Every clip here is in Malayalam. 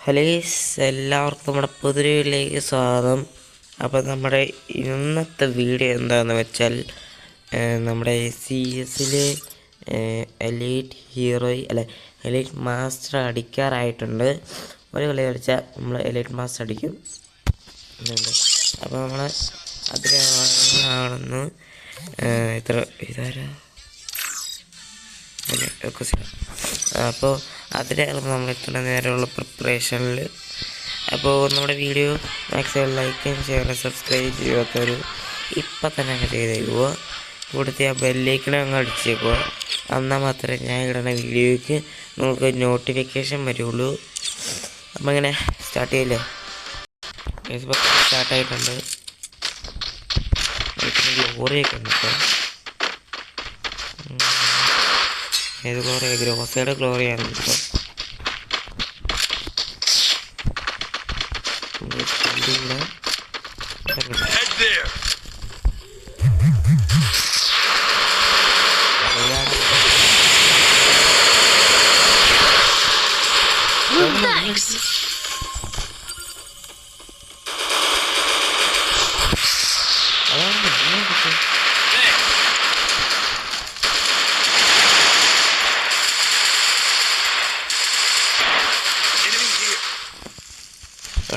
ഹലോ ഗൈസ്, എല്ലാവർക്കും നമ്മുടെ പുതിരയിലേക്ക് സ്വാഗതം. അപ്പോൾ നമ്മുടെ ഇന്നത്തെ വീഡിയോ എന്താണെന്ന് വെച്ചാൽ നമ്മുടെ സി എസിലെ എലൈറ്റ് ഹീറോയി അല്ല എലൈറ്റ് മാസ്റ്റർ അടിക്കാറായിട്ടുണ്ട്. ഒരു കളി കളിച്ചാൽ നമ്മൾ എലൈറ്റ് മാസ് അടിക്കും. അപ്പോൾ നമ്മൾ അതിലാണെന്ന് ഇത്ര ഇതാരാ? അപ്പോൾ അതിലാണ് നമ്മൾ ഇത്ര നേരമുള്ള പ്രിപ്പറേഷനിൽ അപ്പോൾ നമ്മുടെ വീഡിയോ മാക്സിമം ലൈക്കും ഷെയറും സബ്സ്ക്രൈബ് ചെയ്യാത്തൊരു ഇപ്പം തന്നെ അങ്ങ് ചെയ്തേക്കുക ഇവിടുത്തെ ആ ബെല്ലേക്കിനെ അങ്ങ് അടിച്ചേക്കുക എന്നാൽ മാത്രമേ ഞാൻ ഇടുന്ന വീഡിയോയ്ക്ക് നിങ്ങൾക്ക് നോട്ടിഫിക്കേഷൻ വരുള്ളൂ. അപ്പം ഇങ്ങനെ സ്റ്റാർട്ട് ചെയ്യില്ലേ ഫേസ്ബുക്ക് സ്റ്റാർട്ടായിട്ടുണ്ട് ലോറിയൊക്കെ ഉണ്ട് ഇപ്പോൾ ഏത് ഗ്ലോറിയ ഗ്രോസയുടെ ഗ്ലോറിയാണ് ഇപ്പോൾ. Thanks.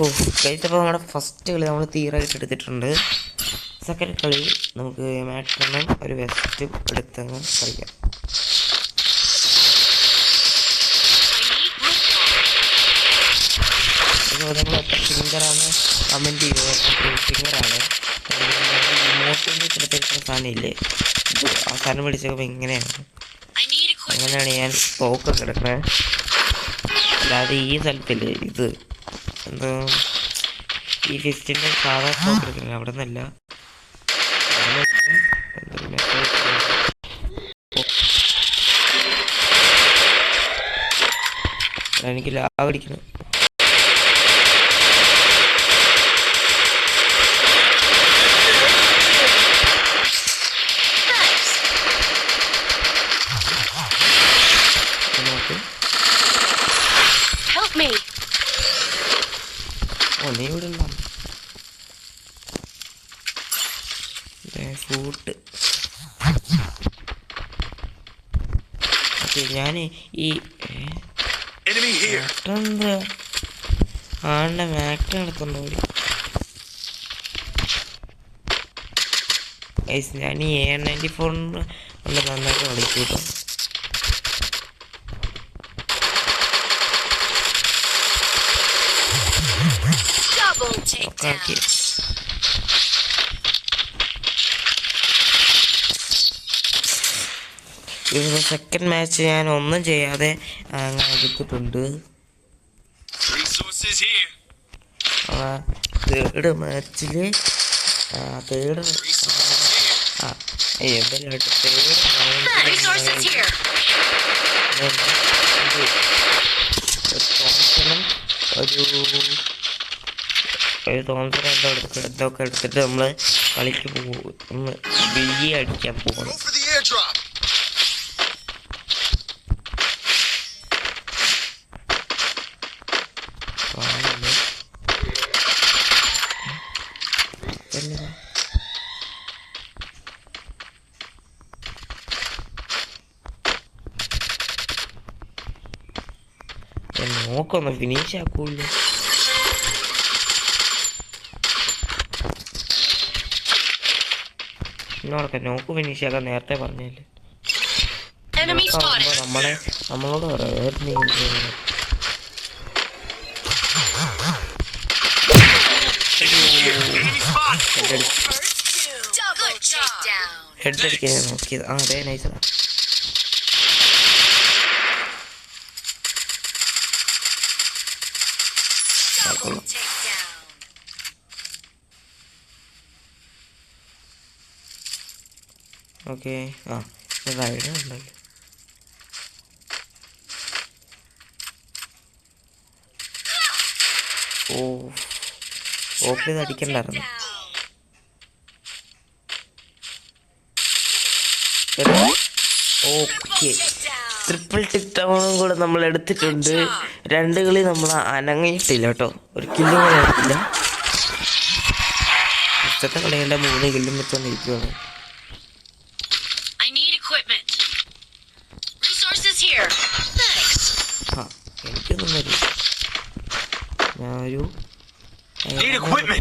ഓ കഴിച്ചപ്പോൾ നമ്മുടെ ഫസ്റ്റ് കളി നമ്മൾ തീരായിട്ട് എടുത്തിട്ടുണ്ട്. സെക്കൻഡ് കളി നമുക്ക് മാക്സിമം ഒരു വെസ്റ്റ് എടുത്തങ്ങ് കളിക്കാം. അതുപോലെ നമ്മൾ എത്ര ഫിംഗറാണ് കമന്റ് ചെയ്യുക ഫിംഗറാണ് ഇമോഷന്റെ ചിലപ്പോൾ സാധനമില്ലേ ആ സാധനം പിടിച്ചപ്പോൾ ഇങ്ങനെയാണ്. അങ്ങനെയാണ് ഞാൻ പോക്ക് എടുക്കണേ അല്ലാതെ ഈ സ്ഥലത്തില്ലേ ഇത് എന്തോ ഈ ഫിസ്റ്റിന്റെ സാധാ സ്പോക്ക് എടുക്കണേ അവിടെ നിന്നല്ല എനിക്ക് ലാഭം അടിക്കണം ഓ നീ ഇവിടെ ഉണ്ടോ ഫൂട്ട് ഓക്കെ ഞാൻ ഈ ഏ, Enemy here. മാക്ടെന്താ ആളുടെ മാക്ട എടുത്തോണ്ട് കൂടി ഞാൻ ഈ എ നയന്റി ഫോറിന് നന്നായിട്ട് കളിച്ചു കേട്ടോ Double ഒക്കെ takedown. ആക്കി ഇത് സെക്കൻഡ് മാച്ച് ഞാൻ ഒന്നും ചെയ്യാതെ അങ്ങനെ എടുത്തിട്ടുണ്ട് തേർഡ് മാച്ചിൽ തേർഡ്. ആ തേർഡ് ഒരു ഒരു തോമസനും എന്തോ എടുത്ത് എന്തൊക്കെ എടുത്തിട്ട് നമ്മൾ കളിക്ക് പോകും ഒന്ന് ബി അടിക്കാൻ പോകണം Go for the airdrop. കാണുന്നു എന്നതാ? ഞാൻ നോക്കൊന്ന് ഫിനിഷ് ആക്കൂല്ലോ നോടൊക്കെ നോക്ക് ഫിനിഷ് ആക്കാൻ നേരത്തെ പറഞ്ഞില്ലേ നമ്മളെ നമ്മളോട് പറയാം ഹെഡ് അടിക്കാൻ നോക്കിയത്. ആ അതെ നൈസാണ് ഓക്കെ. ആ റൈഡ് ഉണ്ടല്ലോ. ഓ ഓക്കെ ഇത് അടിക്കണ്ടായിരുന്നു. ഓക്കെ. ട്രിപ്പിൾ ടിക് ടൗണും കൂടെ നമ്മൾ എടുത്തിട്ടുണ്ട്. രണ്ട് കളി നമ്മൾ അനങ്ങിയിട്ടില്ല കേട്ടോ. ഒരു കില്ലും കൂടെ എടുത്തില്ല. ഇഷ്ടത്തെ കളികളുടെ മൂന്ന് കില്ലും വെച്ചോണ്ടിരിക്കുകയാണ്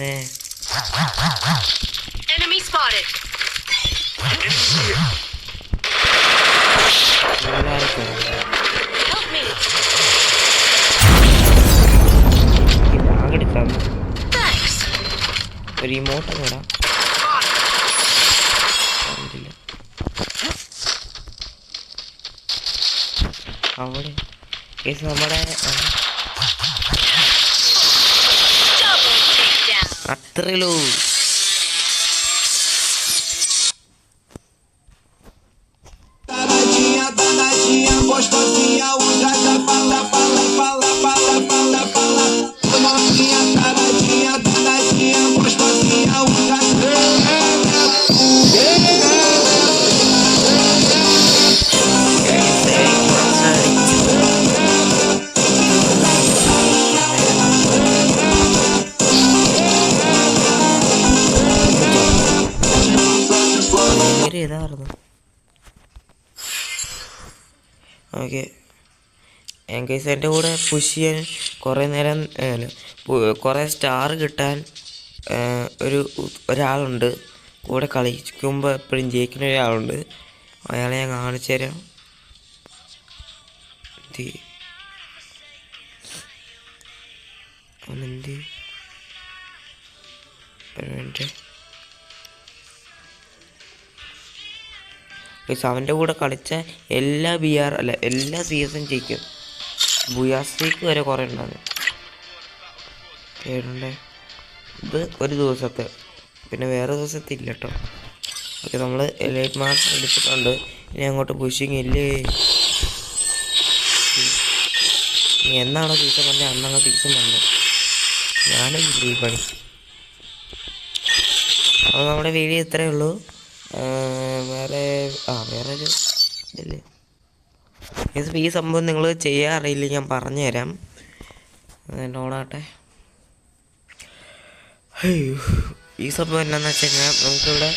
ഞാൻ ഒന്ന് Enemy spotted. Enemy here. എല്ലാവർക്കും Help me. ആകെടുക്കാം Thanks. ഒരു ഇമോട്ട് കൂടാ കണ്ടില്ല അവിടെ കേസ് reloj. ഓക്കെ. എന്റെ കൂടെ പുഷ് ചെയ്യാൻ കുറേ നേരം കുറേ സ്റ്റാർ കിട്ടാൻ ഒരു ഒരാളുണ്ട്. കൂടെ കളിക്കുമ്പോൾ എപ്പോഴും ജയിക്കുന്ന ഒരാളുണ്ട്. അയാളെ ഞാൻ കാണിച്ചു തരാം. അവനെന്ത്? ഒരു മിനിറ്റ് അവന്റെ കൂടെ കളിച്ച എല്ലാ ബി ആർ അല്ല എല്ലാ സി എസും ജയിക്കും. ബുയാസിക്ക് വരെ കുറേ ഉണ്ടാകും ഇത് ഒരു ദിവസത്തെ. പിന്നെ വേറെ ദിവസത്തെ ഇല്ല കേട്ടോ ഓക്കെ നമ്മൾ ലൈറ്റ് മാർക്ക് എടുത്തിട്ടുണ്ട്. ഇനി അങ്ങോട്ട് പുഷിങ് ഇല്ലേ? ഇനി എന്നാണോ സീസൺ പറഞ്ഞത് അന്നങ്ങ് സീസൺ വന്നു. ഞാനും ഈ പണി. അപ്പോൾ നമ്മുടെ വീഡിയോ ഇത്രയേ ഉള്ളൂ. വേറെ ആ വേറെ ഒരു ഇതല്ലേ ഈ സംഭവം നിങ്ങൾ ചെയ്യാറില്ല ഞാൻ പറഞ്ഞു തരാം ലോണാട്ടെ ഈ സംഭവം എന്നാന്ന് വെച്ച് കഴിഞ്ഞാൽ നമുക്കിവിടെ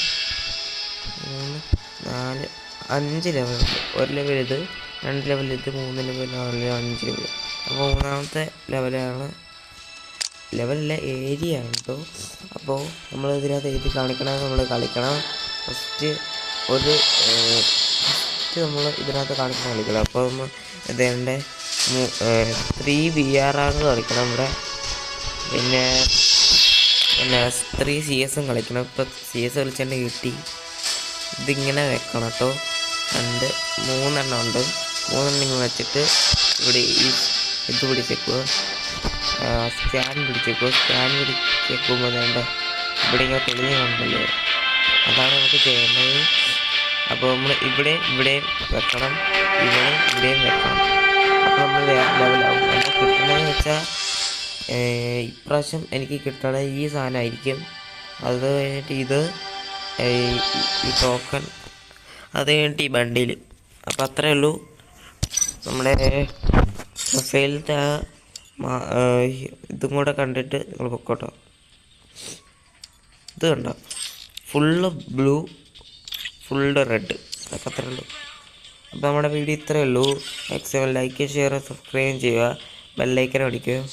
മൂന്ന് നാല് അഞ്ച് ലെവൽ ഒരു ലെവൽ ഇത് രണ്ട് ലെവൽ ഇത് മൂന്ന് ലെവൽ നാല് ലെവൽ അഞ്ച് ലെവൽ അപ്പോൾ മൂന്നാമത്തെ ലെവലാണ് ലെവലിലെ ഏരിയ ആണ് കേട്ടോ അപ്പോൾ നമ്മൾ ഇതിനകത്ത് എഴുതി കാണിക്കണം നമ്മൾ കളിക്കണം. ഫസ്റ്റ് ഒരു ഫസ്റ്റ് നമ്മൾ ഇതിനകത്ത് കാണിക്കുന്ന കളിക്കണം അപ്പോൾ നമ്മൾ ഇതേന്റെ ത്രീ വി ആർ ആണ് കളിക്കണം നമ്മുടെ പിന്നെ പിന്നെ ത്രീ സി എസും കളിക്കണം. ഇപ്പോൾ സി എസ് കളിച്ചെന്നെ കിട്ടി. ഇതിങ്ങനെ വെക്കണം കേട്ടോ. രണ്ട് മൂന്നെണ്ണം ഉണ്ട്. മൂന്നെണ്ണം വെച്ചിട്ട് ഇവിടെ ഈ ഇത് പിടിച്ചേക്കുക സ്കാൻ പിടിച്ചേക്കുക സ്കാൻ പിടിച്ചേക്കുമ്പോൾ ഇവിടെ ഇങ്ങനെ തെളിഞ്ഞ് കണ്ടല്ലോ അതാണ് നമുക്ക് ചെയ്യേണ്ടത് അപ്പോൾ നമ്മൾ ഇവിടെ ഇവിടെയും വെക്കണം. ഇവിടെ ഇവിടെയും വെക്കണം. അപ്പോൾ നമ്മൾ ലെവലാവും. എന്താ കിട്ടണമെന്ന് വെച്ചാൽ ഇപ്രാവശ്യം എനിക്ക് കിട്ടണ ഈ സാധനമായിരിക്കും. അത് കഴിഞ്ഞിട്ട് ഇത് ഈ- ടോക്കൺ അത് കഴിഞ്ഞിട്ട് ഈ ബണ്ടിൽ അപ്പോൾ അത്രേ ഉള്ളൂ. നമ്മുടെ പ്രൊഫൈലിലത്തെ മാ- ആ, ഇതും കൂടെ കണ്ടിട്ട് നിങ്ങൾ പൊക്കോട്ടോ. ഇത് കണ്ടോ? Full blue full red. അതൊക്കെ അത്രേ ഉള്ളൂ. അപ്പോൾ നമ്മുടെ വീഡിയോ ഇത്രയേ ഉള്ളൂ. മാക്സിമം ലൈക്ക് ഷെയർ സബ്സ്ക്രൈബ് ചെയ്യുക. ബെല്ലൈക്കൻ അടിക്കുക.